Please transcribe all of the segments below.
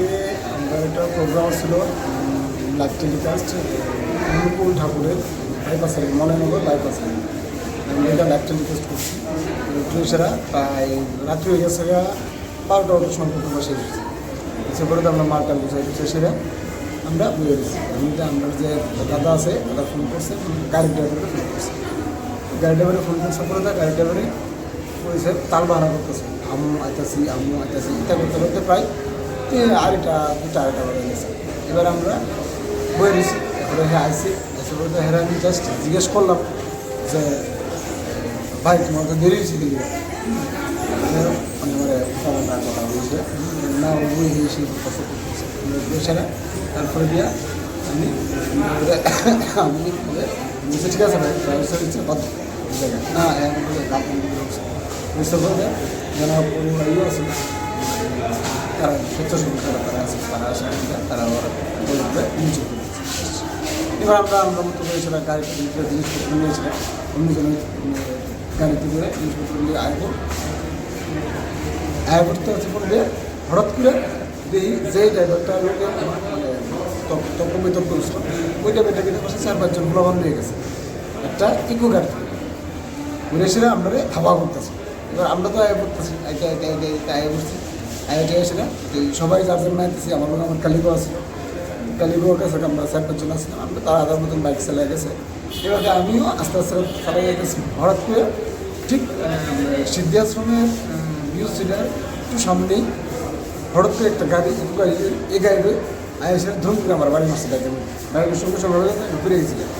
কালকে আমরা একটা প্রোগ্রাম ছিল লাইভ টেলিকাস্ট অনুকূল ঠাকুরের বাইপাসের মনেনগর বাইপাসের আমরা এটা লাইভ টেলিকাস্ট করছি। পুলিশেরা প্রায় রাত্রি হয়ে গেছে বারোটা ওটার সময় বসে গেছি এসে পরে তো আমরা বুঝাই দিচ্ছি সেটা আমরা বুঝে দিচ্ছি আমি যে আমরা যে দাদা আছে, দাদা ফোন করছে, গাড়ি ড্রাইভারে ফোন করছে। গাড়ি ড্রাইভারে ফোন করছে পরে তো গাড়ি ড্রাইভারে পয়সা তাল বাহানা করতেছে। আমু আইতাছি আমু আইতাছি ইত্যা করতে করতে প্রায় আড়াইটা দুটা আড়াইটা বেজে গেছে এবার আমরা বয়ে দিছি এরপরে হ্যাঁ আইসি এসে পরে তো হ্যাঁ আমি জাস্ট জিজ্ঞেস করলাম যে, ভাই, তোমার তো দেরি হয়েছে দিলি মানে আমার কথা বলছে। না সেই কথা করতেছে সেটা তারপরে দিয়া আমি আমি বলছি, ঠিক আছে ভাই ব্যবস্থা দিচ্ছে কত না হ্যাঁ পারবে যারা ইয়ে আছে। তারা স্বেচ্ছাসেবক যারা তারা আছে তারা আসে তারা বলবে নিচে এবার আমরা আমরা মতো করে সেটা গাড়িতে জিনিসপত্র নিয়েছিলাম অন্যজনের গাড়িতে করে জিনিসপত্র নিয়ে আসব আয় করতে হচ্ছে পড়বে হঠাৎ করে দেখি যে ড্রাইভারটা লোকে মানে তর্ক বিতর্ক করছিল ওই ড্রাইভারটা কিন্তু পাশে চার পাঁচজন ভ্রমণ নিয়ে গেছে একটা ইকো গাড়ি ঘুরে এসে আমরা হাওয়া করতেছি এবার আমরা তো আয় করতেছি আইতে আইতে আইতে আয় করছি না এই সবাই যার জন্য আইতেছি, আমার মনে আমার কালিগো আছে। কালিগোর কাছে আমরা চার পাঁচজন আসছিলাম আমরা তারা আধার মতন বাইক চালিয়ে গেছে। এবার আমিও আস্তে আস্তে চালিয়ে যেতেছি হঠাৎ করে ঠিক সিদ্ধি আশ্রমের নিউজ সিটার একটু সামনেই হঠাৎ করে একটা গাড়ি এই গাড়ি আইসে ধরুন করে আমার বাড়ি মাসে গাড়ি গাড়ির সঙ্গে সঙ্গে ঘুরে গেছিলাম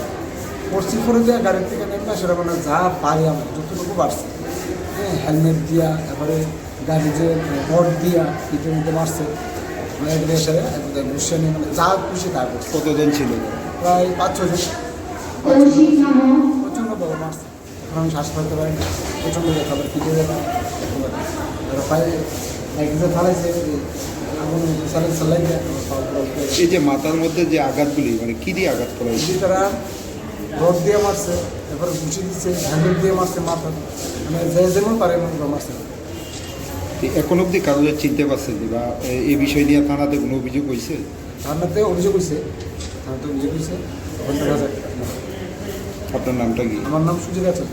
পড়ছি পরে যে গাড়ির থেকে নেমে সেটা মানে যা পারি আমার যতটুকু বাড়ছে হ্যাঁ হেলমেট দিয়া, তারপরে গাড়ি যে বট দিয়া পিঠের মধ্যে মারছে। মানে এগুলো এসে নিয়ে মানে যা খুশি তা করছে। কতজন ছিল? প্রায় পাঁচ ছজন। প্রচণ্ড বড় মারছে। এখন আমি শ্বাস ফেলতে পারি না। প্রচণ্ড ব্যথা আবার পিঠে ব্যথা। একেবারে এবার পায়ে এক যে ফালাইছে। এই মাথার মধ্যে যে আঘাতগুলি মানে কি দিয়ে আঘাত করা হয়েছে? যদি তারা রড দিয়ে মারছে এরপরে ঘুষি দিচ্ছে হ্যান্ডেল দিয়ে মারছে মাথা মানে যে যেমন পারে এমন মারছে। এখন অবধি কারও চিনতে পারছে যে বা এই বিষয় নিয়ে থানাতে কোনো অভিযোগ হয়েছে? থানাতে অভিযোগ হয়েছে। থানাতে অভিযোগ হয়েছে। আপনার নামটা কি? আমার নাম সুজিত আছে